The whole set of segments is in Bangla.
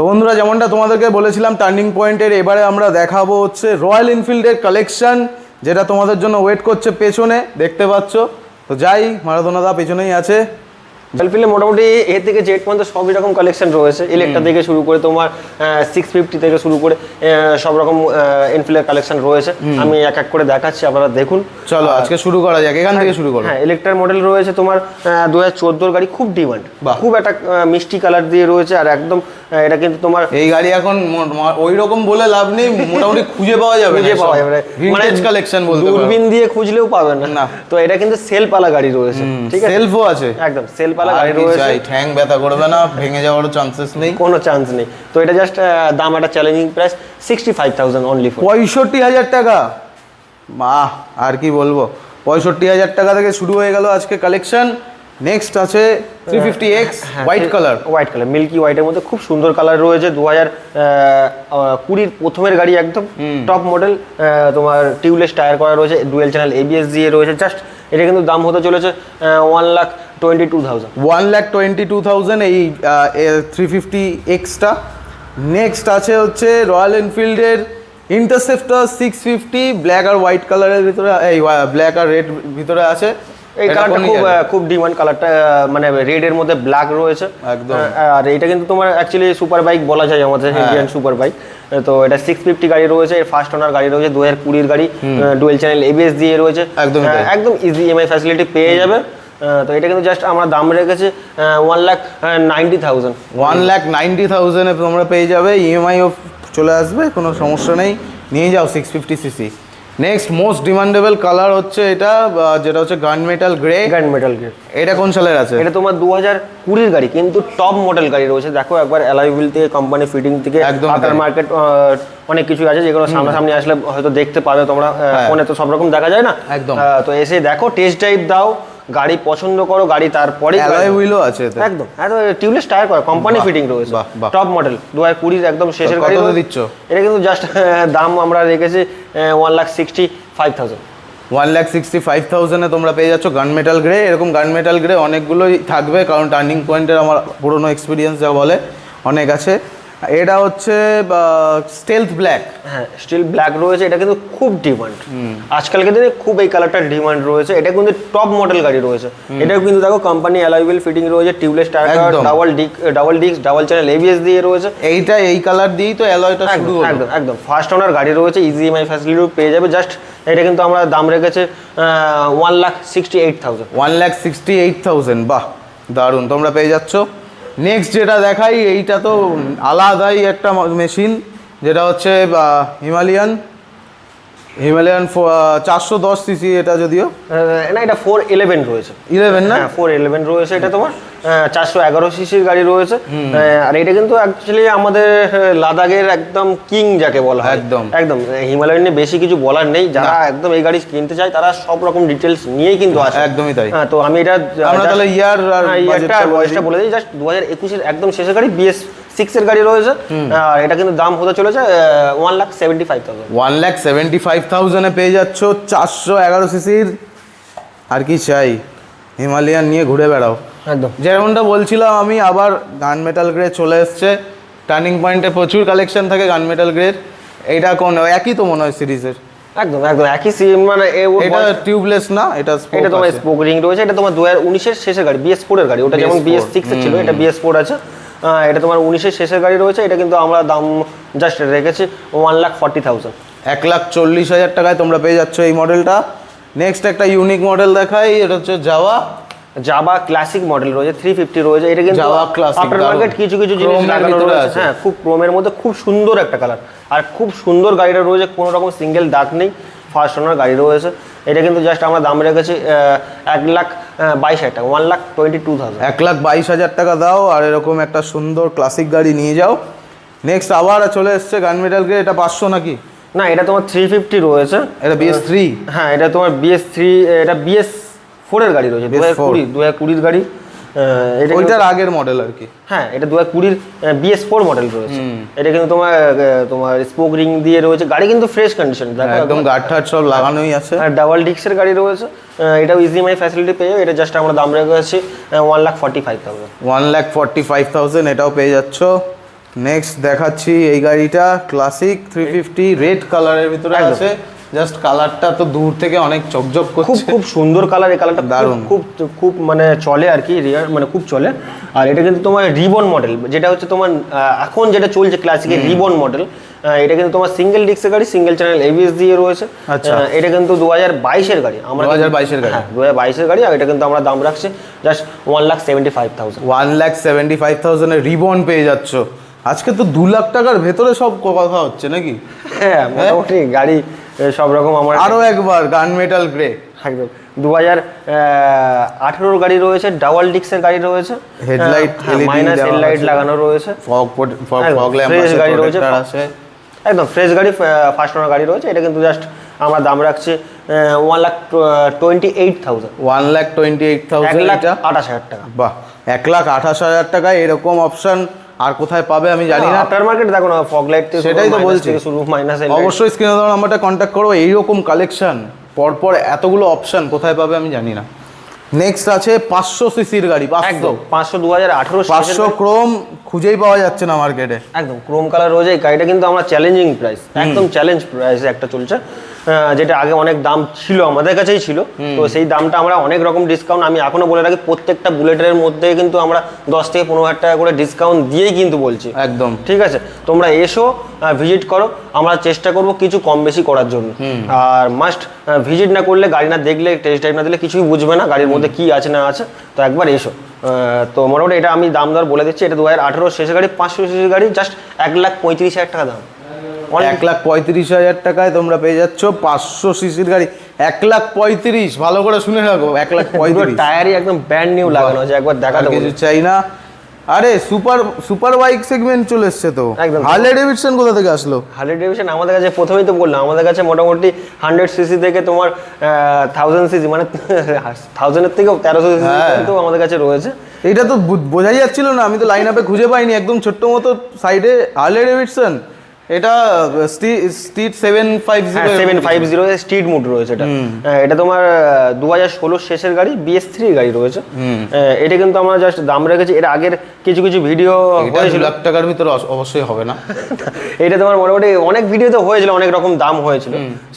তো বন্ধুরা, যেমনটা তোমাদেরকে বলেছিলাম টার্নিং পয়েন্টের এবারে আমরা দেখাবো হচ্ছে রয়্যাল এনফিল্ডের কালেকশান যেটা তোমাদের জন্য ওয়েট করছে পেছনে, দেখতে পাচ্ছ? তো যাই মারাদোনা দা পেছনেই আছে। এলফিলে মোটামুটি এ থেকে জেড পর্যন্ত সবই রকম কালেকশন রয়েছে। ইলেকট্রা থেকে শুরু করে তোমার সিক্স ফিফটি থেকে শুরু করে সব রকম এনফিলের কালেকশন রয়েছে। আমি এক এক করে দেখাচ্ছি আপনারা দেখুন। চলো আজকে শুরু করা যাক। এখান থেকে শুরু করো। হ্যাঁ ইলেকট্রার মডেল রয়েছে তোমার দু হাজার গাড়ি খুব ডিমান্ড। খুব একটা মিষ্টি কালার দিয়ে রয়েছে আর একদম এটা কিন্তু তোমার এই গাড়ি এখন ওই রকম বলে লাভ নেই মোটামুটি খুঁজে পাওয়া যাবে খুঁজে পাওয়া যাবে না। ভিন্টেজ কালেকশন বলতে দূরবীন দিয়ে খুঁজলেও পাবেন না। তো এটা কিন্তু সেলপালা গাড়ি রয়েছে। ঠিক আছে? সেলফও আছে। একদম সেলপালা আর গাড়ি রয়েছে। ঠ্যাং ব্যথা করবে না ভেঙে যাওয়ার চান্সেস নেই। কোনো চান্স নেই। তো এটা জাস্ট দাম একটা challenging price sixty five thousand only পঁয়ষট্টি হাজার টাকা। বাহ আর কি বলব? পঁয়ষট্টি হাজার টাকা থেকে শুরু হয়ে গেল আজকে কালেকশন নেক্সট আছে three fifty X white colour white colour milky হোয়াইটের মধ্যে খুব সুন্দর কালার রয়েছে দু হাজার কুড়ির প্রথমের গাড়ি একদম টপ মডেল তোমার টিউবলেস টায়ার করা রয়েছে ডুয়েল চ্যানেল এবিএস দিয়ে রয়েছে জাস্ট এটা কিন্তু দাম হতে চলেছে one lakh twenty two thousand one lakh twenty two thousand এই থ্রি ফিফটি এক্সটা নেক্সট আছে হচ্ছে রয়্যাল এনফিল্ডের ইন্টারসেপ্টার সিক্স ফিফটি ব্ল্যাক আর হোয়াইট কালারের ভিতরে এই ব্ল্যাক আর রেড ভিতরে আছে। এই কালারটা খুব খুব ডিমান্ড কালারটা মানে রেড এর মধ্যে ব্ল্যাক রয়েছে। একদম। আর এটা কিন্তু তোমার অ্যাকচুয়ালি সুপার বাইক বলা যায় আমাদের। ইন্ডিয়ান সুপার বাইক তো এটা সিক্স ফিফটি গাড়ি রয়েছে ফার্স্ট ওনার গাড়ি রয়েছে দু হাজার কুড়ির গাড়ি ডুয়েল চ্যানেল এবিএস দিয়ে রয়েছে। আহ, একদম ইজি ইএমআই ফ্যাসিলিটি পেয়ে যাবে। তো এটা কিন্তু জাস্ট আমরা দাম রেখেছি one lakh ninety thousand one lakh ninety থাউজেন্ডে তোমরা পেয়ে যাবে ইএমআইও চলে আসবে কোনো সমস্যা নেই। নিয়ে যাও six fifty CC next most demandable colour হচ্ছে এটা যেটা হচ্ছে gun metal grey gun metal grey এটা কোন সালের আছে? এটা তোমার দু হাজার কুড়ির গাড়ি কিন্তু টপ মডেল গাড়ি রয়েছে। দেখো একবার অ্যালাইভিল থেকে কোম্পানি ফিটিং থেকে একদম আকার মার্কেট অনেক কিছু আছে যেগুলো সামনাসামনি আসলে হয়তো দেখতে পাবে তোমরা হ্যাঁ। ফোনে তো সব রকম দেখা যায় না? একদম। তো এসে দেখো টেস্ট ড্রাইভ দাও। গাড়ি পছন্দ করো গাড়ি তারপরে অ্যালয় হুইলও আছে একদম টিউবলেস টায়ার করা কোম্পানি ফিটিং রয়েছে। টপ মডেল দু হাজার কুড়ির একদম শেষের গাড়ি দিচ্ছ? এটা কিন্তু জাস্ট দাম আমরা রেখেছি one lakh sixty five thousand one lakh sixty five থাউজেন্ডে তোমরা পেয়ে যাচ্ছ গান মেটাল গ্রে এরকম গান মেটাল গ্রে অনেকগুলোই থাকবে কারণ টার্নিং পয়েন্টের আমার পুরোনো এক্সপিরিয়েন্স যা বলে অনেক আছে। এটা হচ্ছে স্টেলথ ব্ল্যাক হ্যাঁ স্টিল ব্ল্যাক রয়েছে এটা কিন্তু খুব ডিমান্ড আজকালকে দিনে খুব এই কালারটার ডিমান্ড রয়েছে এটা কিন্তু টপ মডেল গাড়ি রয়েছে। এটা কিন্তু দেখো কোম্পানি অ্যালাইবেল ফিটিং রয়েছে tubeless tyre. Double disc double disc double channel ABS দিয়ে রয়েছে। এইটা এই কালার দিয়েই তো অ্যালয়টা শুরু একদম একদম একদম। ফার্স্ট ওনার গাড়ি রয়েছে ইজি ইএমআই ফ্যাসিলিটিও পেয়ে যাবে। জাস্ট এটা কিন্তু আমরা দাম রেখেছে one lakh sixty eight thousand one lakh sixty eight thousand বাহ দারুণ। তোমরা পেয়ে যাচ্ছ। নেক্সট যেটা দেখাই এইটা তো আলাদাই একটা মেশিন যেটা হচ্ছে হিমালয়ান হিমালয়ান চারশো দশ সিসি এটা যদিও। না এটা ফোর ইলেভেন রয়েছে। ইলেভেন না? হ্যাঁ ফোর ইলেভেন রয়েছে এটা তোমার। চারশো এগারো সিসির গাড়ি রয়েছে। আর এটা কিন্তু অ্যাকচুয়ালি আমাদের লাদাখের একদম কিং যাকে বলা হয়। একদম। একদম। হিমালয়ান নিয়ে বেশি কিছু বলার নেই। যারা একদম এই গাড়ি কিনতে চায় তারা সব রকম ডিটেলস নিয়েই কিন্তু আসে। একদমই তাই। হ্যাঁ তো আমি এটা আমরা তাহলে year আর ইয়ারটা বলে বয়সটা। বলে দিই। জাস্ট দু হাজার একুশের একদম শেষের গাড়ি বিএস সিক্স এর গাড়ি রয়েছে। আর এটা কিন্তু দাম হতে চলেছে one lakh seventy five thousand one lakh seventy five থাউজেন্ডে পেয়ে যাচ্ছ চারশো এগারো সিসির আর কি চাই? হিমালয়ান নিয়ে ঘুরে বেড়াও। একদম। যেমনটা বলছিলাম আমি আবার গান মেটাল গ্রে চলে এসছে। টার্নিং পয়েন্টে প্রচুর কালেকশন থাকে গান মেটাল গ্রের এইটা কোন একই তো মনে হয় সিরিজের? একদম একদম একই সিম মানে এটা টিউবলেস না? এটা এটা তোমার স্পোক রিং রয়েছে এটা তোমার দু হাজার উনিশের শেষের গাড়ি বিএস ফোর এর গাড়ি। ওটা যেমন বিএস সিক্স ছিল এটা বিএস ফোর আছে। এটা তোমার উনিশের শেষের গাড়ি রয়েছে এটা কিন্তু আমরা দাম জাস্ট রেখেছি ওয়ান লাখ ফর্টি থাউজেন্ড এক লাখ চল্লিশ হাজার টাকায় তোমরা পেয়ে যাচ্ছ এই মডেলটা নেক্সট একটা ইউনিক মডেল দেখাই এটা হচ্ছে জাওয়া জাবা ক্লাসিক মডেল রয়েছে থ্রি ফিফটি রয়েছে এটা কিন্তু আফটার মার্কেট কিছু কিছু জিনিস লাগানো রয়েছে। হ্যাঁ খুব ক্রোমের মধ্যে খুব সুন্দর একটা কালার আর খুব সুন্দর গাড়িটা রয়েছে কোনো রকম সিঙ্গেল দাগ নেই ফার্স্ট ওনার গাড়ি রয়েছে। এটা কিন্তু জাস্ট আমরা দাম রেখেছি এক লাখ বাইশ হাজার টাকা one lakh twenty two thousand এক লাখ বাইশ হাজার টাকা দাও আর এরকম একটা সুন্দর ক্লাসিক গাড়ি নিয়ে যাও। নেক্সট আবার চলে এসছে গান মেটাল গ্রে এটা পাঁচশো নাকি? না এটা তোমার থ্রি ফিফটি রয়েছে। এটা বিএস থ্রি হ্যাঁ এটা তোমার বিএস থ্রি এটা বিএস ফোরের গাড়ি রয়েছে দু হাজার BS4 কুড়ি দু হাজার কুড়ির গাড়ি এটা ওইটার আগের মডেল আর কি। হ্যাঁ এটা দু হাজার কুড়ির বিএস ফোর মডেল রয়েছে। এটা কিন্তু তোমার তোমার স্পোক রিং দিয়ে রয়েছে। গাড়ি কিন্তু ফ্রেশ কন্ডিশন একদম গার্ড ঠাট সব লাগানোই আছে। আর ডাবল ডিক্সের গাড়ি রয়েছে। এটাও ইজিএমআই ফ্যাসিলিটি পেয়ে এটা জাস্ট আমরা দাম রেখেছি one lakh forty five thousand one lakh forty five thousand এটাও পেয়ে যাচ্ছ। নেক্সট দেখাচ্ছি এই গাড়িটা ক্লাসিক থ্রি ফিফটি রেড কালারের ভিতরে আছে। জাস্ট কালারটা তো দূর থেকে অনেক চকচক খুব করছে। খুব সুন্দর কালার এই কালারটা দারুণ। খুব খুব খুব মানে চলে আর কি রিয়ার মানে খুব চলে। আর এটা কিন্তু তোমার রিবন মডেল যেটা হচ্ছে তোমার এখন যেটা চলছে ক্লাসিকের রিবন মডেল এটা কিন্তু তোমার সিঙ্গেল ডিস্কের গাড়ি সিঙ্গেল চ্যানেল এবিএস দিয়ে রয়েছে। আচ্ছা। এটা কিন্তু দু হাজার বাইশের গাড়ি। আমরা 2022 বাইশের গাড়ি। হ্যাঁ দু হাজার বাইশের গাড়ি আর এটা কিন্তু আমরা দাম রাখছি just one lakh seventy five thousand one lakh seventy five থাউজেন্ডের রিবন পেয়ে যাচ্ছ। আজকে তো দু লাখ টাকার ভেতরে সব কথা হচ্ছে নাকি? হ্যাঁ? মোটামুটি গাড়ি সব রকম আমার আরও একবার গান মেটাল গ্রে একদম। দু হাজার আঠেরোর গাড়ি রয়েছে ডাবল ডিক্সের গাড়ি রয়েছে। LED মাইনাস হেডলাইট লাগানো রয়েছে। ফগ ফগ ল্যাম্প গাড়ি রয়েছে। একদম ফ্রেশ গাড়ি ফার্স্ট ওনার গাড়ি রয়েছে। এটা কিন্তু জাস্ট আমরা দাম রাখছি one lakh twenty eight thousand one lakh twenty eight thousand lakh আঠাশ হাজার টাকা। বাহ এক লাখ আঠাশ হাজার টাকায় এরকম অপশন আর কোথায় পাবে আমি জানি না। আফটার মার্কেট দেখো না ফগ লাইট থেকে সেটাই তো বলছি। শুরু মাইনাস অবশ্যই স্ক্রিনে দেওয়া নাম্বারটা কন্ট্যাক্ট করো এইরকম কালেকশন পরপর এতগুলো অপশন কোথায় পাবে আমি জানি না। নেক্সট আছে পাঁচশো সিসির গাড়ি একদম পাঁচশো দু হাজার আঠেরো পাঁচশো ক্রোম খুঁজেই পাওয়া যাচ্ছে না মার্কেটে একদম ক্রোম কালার রয়েছে এই গাড়িটা কিন্তু আমরা চ্যালেঞ্জিং প্রাইস একদম চ্যালেঞ্জ প্রাইসে একটা চলছে। যেটা আগে অনেক দাম ছিল আমাদের কাছেই ছিল। তো সেই দামটা আমরা অনেক রকম ডিসকাউন্ট আমি এখনও বলে রাখি প্রত্যেকটা বুলেটের মধ্যে কিন্তু আমরা দশ থেকে পনেরো হাজার টাকা করে ডিসকাউন্ট দিয়েই কিন্তু বলছি। একদম। ঠিক আছে? তোমরা এসো ভিজিট করো আমরা চেষ্টা করব কিছু কম বেশি করার জন্য। আর মাস্ট ভিজিট না করলে গাড়ি না দেখলে টেস্ট ড্রাইভ না দিলে কিছুই বুঝবে না গাড়ির মধ্যে কি আছে না আছে। তো একবার এসো। আহ, তো মোটামুটি এটা আমি দাম দর বলে দিচ্ছি এটা দু হাজার আঠেরো শেষের গাড়ি পাঁচশো শেষের গাড়ি জাস্ট এক লাখ পঁয়ত্রিশ হাজার টাকা দাম। এক লাখ পঁয়ত্রিশ হাজার টাকায় তোমরা পেয়ে যাচ্ছ পাঁচশো সিসির গাড়ি। এক লাখ পঁয়ত্রিশ ভালো করে শুনে রাখো এক লাখ পঁয়ত্রিশ। টায়ারই একদম ব্র্যান্ড নিউ লাগানো আছে একবার দেখা কিছু চাই না। আরে সুপার সুপার বাইক সেগমেন্ট চলে এসছে তো। একদম। হার্লে ডেভিডসন কোথা থেকে আসলো? হার্লি ডেভিশন আমাদের কাছে প্রথমেই তো বললাম আমাদের কাছে মোটামুটি হান্ড্রেড সিসি থেকে তোমার থাউজেন্ড সিসি মানে থাউজেন্ডের থেকেও তেরোশো সিসি তো আমাদের কাছে রয়েছে। এটা তো বোঝাই যাচ্ছিল না আমি তো লাইন আপে খুঁজে পাইনি একদম ছোট্ট মতো সাইডে হার্লে ডেভিডসন এটা স্ট্রিট সেভেন ফাইভ হ্যাঁ seven five zero street mood রয়েছে এটা। হ্যাঁ, এটা তোমার দু হাজার ষোলো শেষের গাড়ি বিএস থ্রি গাড়ি রয়েছে। এটা কিন্তু আমরা জাস্ট দাম রেখেছি এর আগের কিছু কিছু ভিডিও হয়েছিল। লাখ টাকার ভিতরে অবশ্যই হবে না। এটা তোমার মোটামুটি অনেক ভিডিওতে হয়েছিল অনেক রকম দাম হয়েছিল।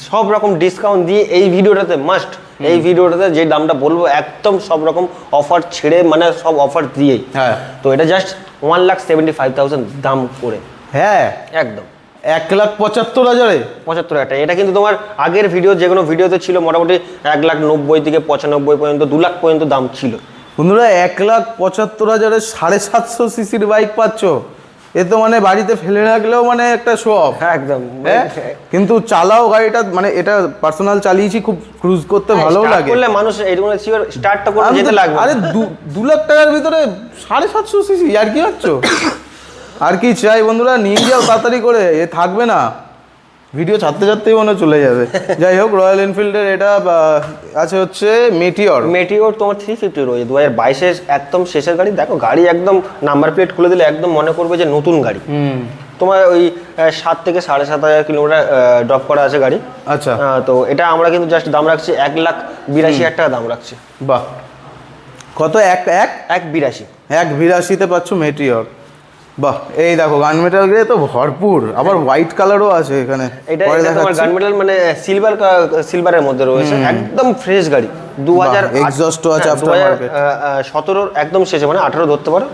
সব রকম ডিসকাউন্ট দিয়ে এই ভিডিওটাতে মাস্ট এই ভিডিওটাতে যে দামটা বলব একদম সব রকম অফার ছেড়ে মানে সব অফার দিয়েই। হ্যাঁ। তো এটা just one lakh seventy five thousand দাম করে। হ্যাঁ। একদম। এক লাখ পঁচাত্তর হাজারে? পঁচাত্তর হাজার। এটা কিন্তু তোমার আগের ভিডিও যে কোনো ভিডিওতে ছিল মোটামুটি এক লাখ নব্বই থেকে পঁচানব্বই পর্যন্ত দু লাখ পর্যন্ত দাম ছিল। বন্ধুরা এক লাখ পঁচাত্তর হাজারে সাড়ে সাতশো সিসির বাইক পাচ্ছ। এ তো মানে বাড়িতে ফেলে রাখলেও মানে একটা শো অফ হ্যাঁ একদম। হ্যাঁ? কিন্তু চালাও গাড়িটা মানে এটা পার্সোনাল চালিয়েছি খুব ক্রুজ করতে ভালো লাগে। করলে মানুষ এরকম শিওর স্টার্টটা করে যেতে লাগবে আরে দু- দু লাখ টাকার ভিতরে সাড়ে সাতশো সিসি আর কি হচ্ছ আর কি চাই বন্ধুরা? নিয়ে যাও তাড়াতাড়ি করে এ থাকবে না। ভিডিও ছাড়তে ছাড়তেই মনে চলে যাবে। যাই হোক রয়্যাল এনফিল্ডের এটা আছে হচ্ছে মেটিওর মেটিওর তোমার থ্রি ফিফটি রয়েছে দু হাজার বাইশের একদম শেষের গাড়ি। দেখো গাড়ি একদম নাম্বার প্লেট খুলে দিলে একদম মনে করবে যে নতুন গাড়ি। হুম। তোমার ওই সাত থেকে সাড়ে সাত হাজার কিলোমিটার ড্রপ করা আছে গাড়ি। আচ্ছা। তো এটা আমরা কিন্তু জাস্ট দাম রাখছি এক লাখ বিরাশি হাজার টাকা দাম রাখছি। বাহ। কত? এক এক? এক বিরাশি। এক বিরাশিতে পাচ্ছ মেটিওর বাহ এই দেখো গান মেটাল গ্রে তো ভরপুর। আবার হোয়াইট কালারও আছে এখানে। এটা এটা তোমার গানমেটাল গান মেটাল মানে সিলভার সিলভারের মধ্যে রয়েছে। একদম ফ্রেশ গাড়ি। দু হাজার হ্যাঁ, exhaust ও আছে after market। সতেরোর একদম শেষে মানে আঠারো ধরতে পারো।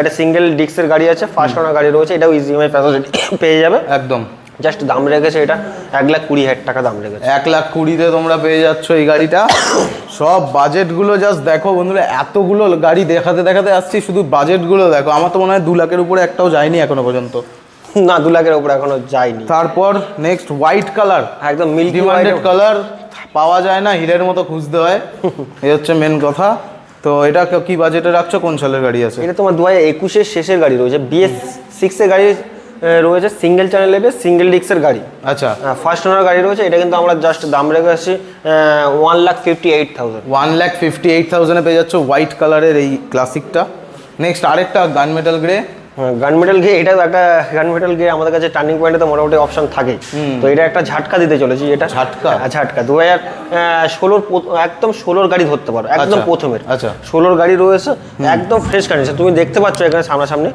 এটা সিঙ্গেল ডিস্কের গাড়ি আছে ফার্স্ট ওনার গাড়ি রয়েছে এটাও ইজিএমআই ফ্যাসিলিটি পেয়ে যাবে। একদম। জাস্ট দাম রেখেছে এটা এক লাখ কুড়ি হাজার টাকা দাম রেখেছে। এক লাখ কুড়িতে তোমরা পেয়ে যাচ্ছ এই গাড়িটা। সব বাজেটগুলো জাস্ট দেখো বন্ধুরা এতগুলো গাড়ি দেখাতে দেখাতে আসছি শুধু বাজেটগুলো দেখো। আমার তো মনে হয় দু লাখের উপরে একটাও যায়নি এখনও পর্যন্ত। না দু লাখের উপরে এখনও যায়নি। তারপর নেক্সট হোয়াইট কালার একদম মিল্কি ডিমান্ডেড কালার পাওয়া যায় না হিরের মতো খুঁজতে হয়। এই হচ্ছে মেন কথা। তো এটা ক- বাজেটে রাখছো? কোন সালের গাড়ি আছে? এটা তোমার দু হাজার একুশের শেষের গাড়ি রয়েছে বিএস সিক্সের গাড়ি রয়েছে সিঙ্গেল চ্যানেল লেবে সিঙ্গেল ডিস্কের গাড়ি। আচ্ছা। ফার্স্ট ওনার গাড়ি রয়েছে এটা কিন্তু আমরা জাস্ট দাম রেখে আসছি one lakh fifty eight thousand one lakh fifty eight থাউজেন্ডে পেয়ে যাচ্ছ হোয়াইট কালারের এই ক্লাসিকটা নেক্সট আরেকটা গান মেটাল গ্রে গান মেটাল গিয়ে এটাও একটা গান মেটাল গিয়ে আমাদের কাছে টার্নিং পয়েন্টে তো মোটামুটি অপশন থাকে তো এটা একটা ঝাটকা দিতে চলেছি এটা ঝাটকা? হ্যাঁ, ঝাটকা। দু হাজার ষোলোর একদম ষোলোর গাড়ি ধরতে পারো একদম আচ্ছা, প্রথমের। আচ্ছা। ষোলোর গাড়ি রয়েছে একদম ফ্রেশ কন্ডিশন তুমি দেখতে পাচ্ছ এখানে সামনাসামনি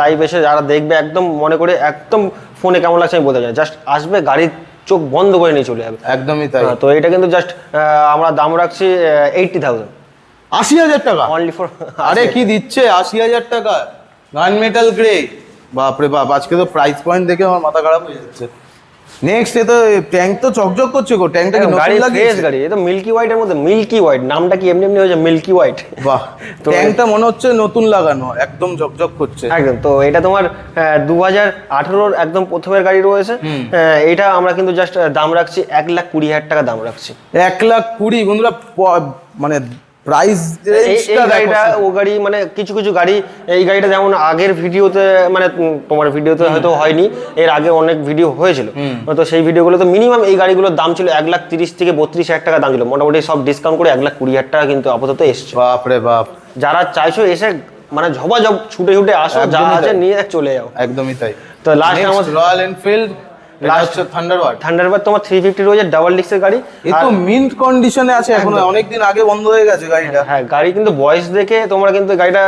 লাইভ এসে যারা দেখবে একদম মনে করে একদম ফোনে কেমন লাগছে আমি বলতে চাই। জাস্ট আসবে গাড়ির চোখ বন্ধ করে নিয়ে চলে যাবে। একদমই তাই। হ্যাঁ, তো এটা কিন্তু জাস্ট আমরা দাম রাখছি এইটটি থাউজেন্ড আশি হাজার টাকা? অনলি ফর আরে কি দিচ্ছে আশি হাজার টাকা? গান মেটাল গ্রে বাপরে বাপ আজকে তো প্রাইস পয়েন্ট দেখে আমার মাথা খারাপ হয়ে যাচ্ছে। নেক্সট এ তো ট্যাঙ্ক তো চকচক করছে গো ট্যাঙ্কটা কি গাড়ি নতুন ফ্রেশ গাড়ি এটা মিল্কি হোয়াইটের মধ্যে মিল্কি হোয়াইট নামটা কি এমনি এমনি হয়েছে মিল্কি হোয়াইট বাহ তো- ট্যাঙ্কটা মনে হচ্ছে নতুন লাগানো একদম ঝকঝক করছে। একদম তো এটা তোমার দু হাজার আঠেরোর একদম প্রথমের গাড়ি রয়েছে। এটা আমরা কিন্তু জাস্ট দাম রাখছি এক লাখ কুড়ি হাজার টাকা দাম রাখছি। এক লাখ কুড়ি বন্ধুরা মানে প্রাইস গাড়িটা ও গাড়ি মানে কিছু কিছু গাড়ি এই গাড়িটা যেমন আগের ভিডিওতে মানে তোমার ভিডিওতে হয়তো হয়নি এর আগে অনেক ভিডিও হয়েছিল। তো সেই ভিডিওগুলো তো মিনিমাম এই গাড়িগুলোর দাম ছিল এক লাখ তিরিশ থেকে বত্রিশ হাজার টাকা দাম ছিল। মোটামুটি সব ডিসকাউন্ট করে এক লাখ কুড়ি হাজার টাকা কিন্তু আপাতত এসছে। বাপরে বাপ। যারা চাইছো এসে মানে ঝবাঝব ছুটে ছুটে আসো যা আছে নিয়ে চলে যাও। একদমই তাই। তো last আমার রয়্যাল এনফিল্ড থান্ডারবার্ড থান্ডারবার্ড তোমার থ্রি ফিফটি রয়েছে ডাবল ডিস্কের গাড়ি। এ তো মিন্ট কন্ডিশনে আছে এখন অনেকদিন আগে বন্ধ হয়ে গেছে গাড়িটা। হ্যাঁ গাড়ি কিন্তু বয়স দেখে তোমরা কিন্তু গাড়িটা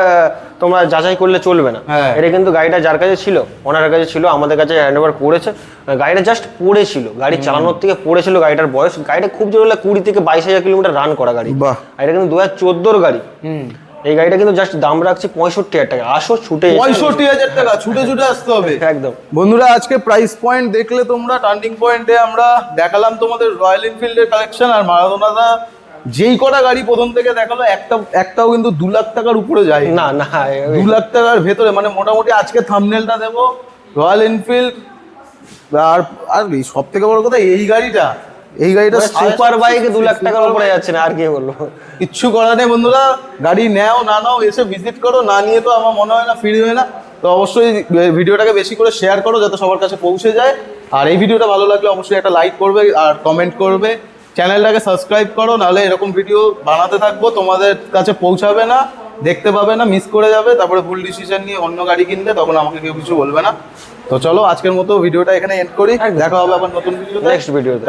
তোমরা যাচাই করলে চলবে না। হ্যাঁ। এটা কিন্তু গাড়িটা যার কাছে ছিল ওনার কাছে ছিল আমাদের কাছে হ্যান্ড ওভার করেছে গাড়িটা জাস্ট পড়েছিল গাড়ি চালানোর থেকে পড়েছিল গাড়িটার বয়স গাড়িটা খুব জোর হলে কুড়ি থেকে বাইশ হাজার কিলোমিটার রান করা গাড়ি। এটা কিন্তু দু হাজার চোদ্দোর গাড়ি। এই গাড়িটা কিন্তু জাস্ট দাম রাখছি পঁয়ষট্টি হাজার টাকা। আসো ছুটে পঁয়ষট্টি হাজার টাকা ছুটে ছুটে আসতে হবে। একদম। বন্ধুরা আজকে প্রাইস পয়েন্ট দেখলে তোমরা টার্নিং পয়েন্টে আমরা দেখালাম তোমাদের রয়্যাল এনফিল্ডের কালেকশন আর মারাদোনাদা যেই কটা গাড়ি প্রথম থেকে দেখাল একটা একটাও কিন্তু দু লাখ টাকার উপরে যায়। না না দু লাখ টাকার ভেতরে মানে মোটামুটি আজকে থামনেলটা দেবো। রয়্যাল এনফিল্ড আর আর সব থেকে বড় কথা এই গাড়িটা। এই গাড়িটা সুপার বাইকে দু লাখ টাকার উপরে যাচ্ছে না আর কি বলব কিচ্ছু করার নেই বন্ধুরা গাড়ি নেও না নাও এসে ভিজিট করো না নিয়ে তো আমার মনে হয় না ফ্রি হয় না। তো অবশ্যই ভিডিওটাকে বেশি করে শেয়ার করো যাতে সবার কাছে পৌঁছে যায়। আর এই ভিডিওটা ভালো লাগলে অবশ্যই একটা লাইক করবে আর কমেন্ট করবে। চ্যানেলটাকে সাবস্ক্রাইব করো নাহলে এরকম ভিডিও বানাতে থাকব তোমাদের কাছে পৌঁছাবে না দেখতে পাবে না মিস করে যাবে তারপরে ভুল ডিসিশন নিয়ে অন্য গাড়ি কিনলে তখন আমাকে কেউ কিছু বলবে না। তো চলো আজকের মতো ভিডিওটা এখানে এন্ড করি। দেখা হবে আবার নতুন ভিডিওতে নেক্সট ভিডিওতে